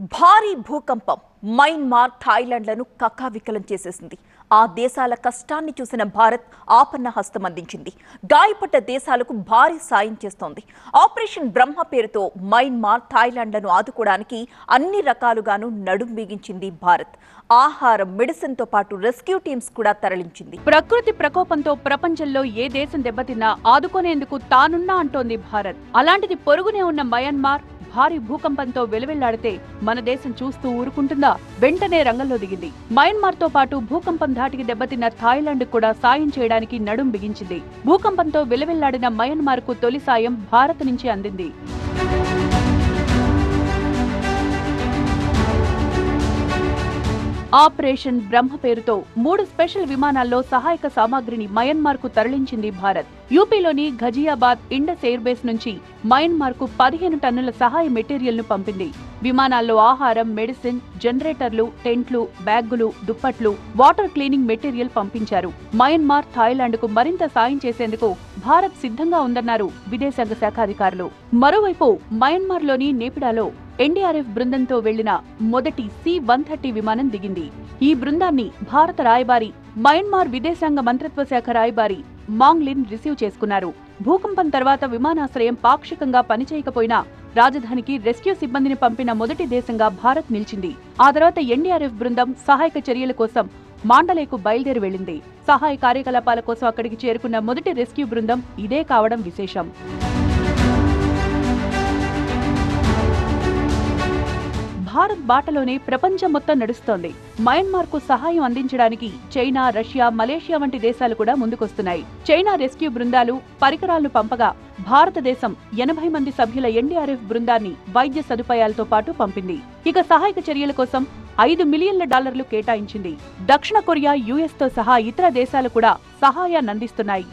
భారీ భూకంపం మైన్మార్ థాయిలాండ్లను కక్కావికలం చేసేసింది. ఆ దేశాల కష్టాన్ని చూసిన భారత్ ఆపన్న హస్తం అందించింది. గాయపడ్డ దేశాలకు భారీ సాయం చేస్తోంది. ఆపరేషన్ బ్రహ్మ పేరుతో మైన్మార్ థాయిలాండ్లను ఆదుకోవడానికి అన్ని రకాలుగాను నడుం బిగించింది భారత్. ఆహారం మెడిసిన్తో పాటు రెస్క్యూ టీమ్స్ కూడా తరలించింది. ప్రకృతి ప్రకోపంతో ప్రపంచంలో ఏ దేశం దెబ్బతిన్నా ఆదుకునేందుకు తానున్నా అంటోంది భారత్. అలాంటిది పొరుగునే ఉన్న మయన్మార్ భారీ భూకంపంతో వెలువెళ్ళాడితే మన దేశం చూస్తూ ఊరుకుంటుందా? వెంటనే రంగంలో దిగింది. మయన్మార్తో పాటు భూకంపం ధాటికి దెబ్బతిన్న థాయిలాండ్ కూడా సాయం చేయడానికి నడుం బిగించింది. భూకంపంతో వెలువెళ్ళాడిన మయన్మార్కు తొలి సాయం భారత్ నుంచి అందింది. ఆపరేషన్ బ్రహ్మ పేరుతో మూడు స్పెషల్ విమానాల్లో సహాయక సామాగ్రిని మయన్మార్కు తరలించింది భారత్. యూపీలోని ఘజియాబాద్ ఇండస్ ఎయిర్ బేస్ నుంచి మయన్మార్కు పదిహేను టన్నుల సహాయ మెటీరియల్ను పంపింది. విమానాల్లో ఆహారం మెడిసిన్ జనరేటర్లు టెంట్లు బ్యాగులు దుప్పట్లు వాటర్ క్లీనింగ్ మెటీరియల్ పంపించారు. మయన్మార్ థాయిలాండ్కు మరింత సాయం చేసేందుకు భారత్ సిద్ధంగా ఉందన్నారు విదేశాంగ శాఖ అధికారులు. మరోవైపు మయన్మార్లోని నేపిడాలో ఎన్డీఆర్ఎఫ్ బృందంతో వెళ్ళిన మొదటి సి వన్ థర్టీ విమానం దిగింది. ఈ బృందాన్ని భారత రాయబారి మయన్మార్ విదేశాంగ మంత్రిత్వ శాఖ రాయబారి మాంగ్లిన్ రిసీవ్ చేసుకున్నారు. భూకంపం తర్వాత విమానాశ్రయం పాక్షికంగా పనిచేయకపోయినా రాజధానికి రెస్క్యూ సిబ్బందిని పంపిన మొదటి దేశంగా భారత్ నిలిచింది. ఆ తర్వాత ఎన్డీఆర్ఎఫ్ బృందం సహాయక చర్యల కోసం మాండలేకు బయలుదేరి వెళ్ళింది సహాయ కార్యకలాపాల కోసం అక్కడికి చేరుకున్న మొదటి రెస్క్యూ బృందం ఇదే కావడం విశేషం. భారత్ బాటలోనే ప్రపంచం మొత్తం నడుస్తోంది. మయన్మార్కు సహాయం అందించడానికి చైనా రష్యా మలేషియా వంటి దేశాలు కూడా ముందుకొస్తున్నాయి. చైనా రెస్క్యూ బృందాలు పరికరాలను పంపగా భారతదేశం ఎనభై మంది సభ్యుల ఎన్డీఆర్ఎఫ్ బృందాన్ని వైద్య సదుపాయాలతో పాటు పంపింది. ఇక సహాయక చర్యల కోసం ఐదు మిలియన్ల డాలర్లు కేటాయించింది. దక్షిణ కొరియా యుఎస్తో సహా ఇతర దేశాలు కూడా సహాయాన్ని అందిస్తున్నాయి.